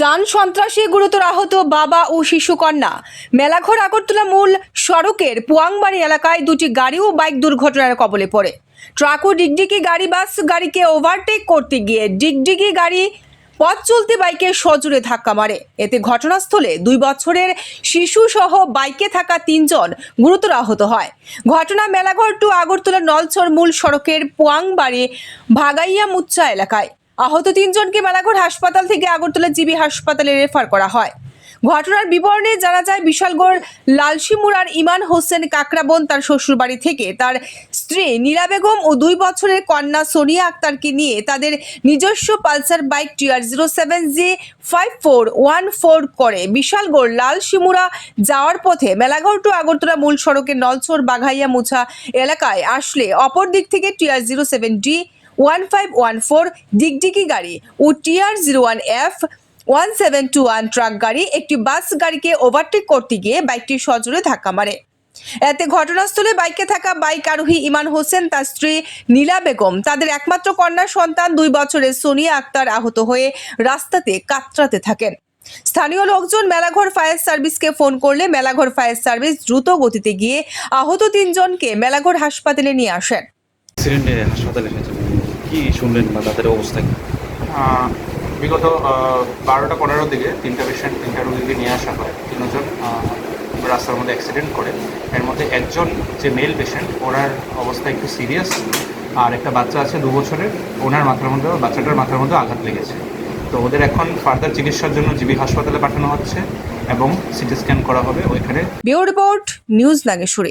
যান সন্ত্রাসী গুরুতর আহত বাবা ও শিশু কন্যা। মেলাঘর, আগরতলা মূল সড়কের পুয়াংবাড়ি এলাকায় দুটি গাড়ি ও বাইক দুর্ঘটনার কবলে পড়ে। ট্রাক ও ডিগডিগি গাড়ি, বাস গাড়িকে ওভারটেক করতে গিয়ে ডিগডিগি গাড়ি পথ চলতে বাইকে সজোরে ধাক্কা মারে। এতে ঘটনাস্থলে দুই বছরের শিশু সহ বাইকে থাকা তিনজন গুরুতর আহত হয়। ঘটনা মেলাঘর টু আগরতলা নলছর মূল সড়কের পোয়াংবাড়ি ভাগাইয়া মুচ্চা এলাকায়। আহত তিনজনকে মেলাঘর হাসপাতাল থেকে আগরতলা জিবি হাসপাতালে রেফার করা হয়। ঘটনার বিবরণে জানা যায়, বিশালগড় লালসিমুরার ইমান হোসেন কাকরাবন তার শ্বশুরবাড়ি থেকে তার স্ত্রী নীলা বেগম ও দুই বছরের কন্যা সোনিয়া আক্তারকে নিয়ে তাদের নিজস্ব Pulsar bike TR zero seven G five four one four করে বিশালগড় লালসিমুরা যাওয়ার পথে মেলাঘর টু আগরতলা মূল সড়কের নলছর বাঘাইয়া মুছা এলাকায় আসলে অপর দিক থেকে TR zero seven D one five one four ডিগডিগি গাড়ি ও TR zero one F one seven two one truck গাড়ি, একটি বাস গাড়িকে ওভারটেক করতে গিয়ে বাইকটি সজোরে ধাক্কা মারে। এতে ঘটনাস্থলে বাইকে থাকা বাইক আরোহী ইমান হোসেন, তার স্ত্রী নীলা বেগম, তাদের একমাত্র কন্যা সন্তান দুই বছরের সোনিয়া আক্তার আহত হয়ে রাস্তাতে কাতরাতে থাকেন। স্থানীয় লোকজন মেলাঘর ফায়ার সার্ভিসকে ফোন করলে মেলাঘর ফায়ার সার্ভিস দ্রুত গতিতে গিয়ে আহত তিনজনকে মেলাঘর হাসপাতালে নিয়ে আসেন। হাসপাতালে কি শুনলেন বা তাদের অবস্থা কি? বিগত বারোটা পনেরোর দিকে তিনটা পেশেন্ট তিনটা রোগীকে নিয়ে আসা হয়। তিনজন রাস্তার মধ্যে অ্যাক্সিডেন্ট করে। এর মধ্যে একজন যে মেল পেশেন্ট ওনার অবস্থা একটু সিরিয়াস আর একটা বাচ্চা আছে দু বছরের ওনার মাথার মধ্যে বাচ্চাটার মাথার মধ্যে আঘাত লেগেছে। তো ওদের এখন ফার্দার চিকিৎসার জন্য জিবি হাসপাতালে পাঠানো হচ্ছে এবং সিটি স্ক্যান করা হবে ওইখানে। Bureau report news Nageshwari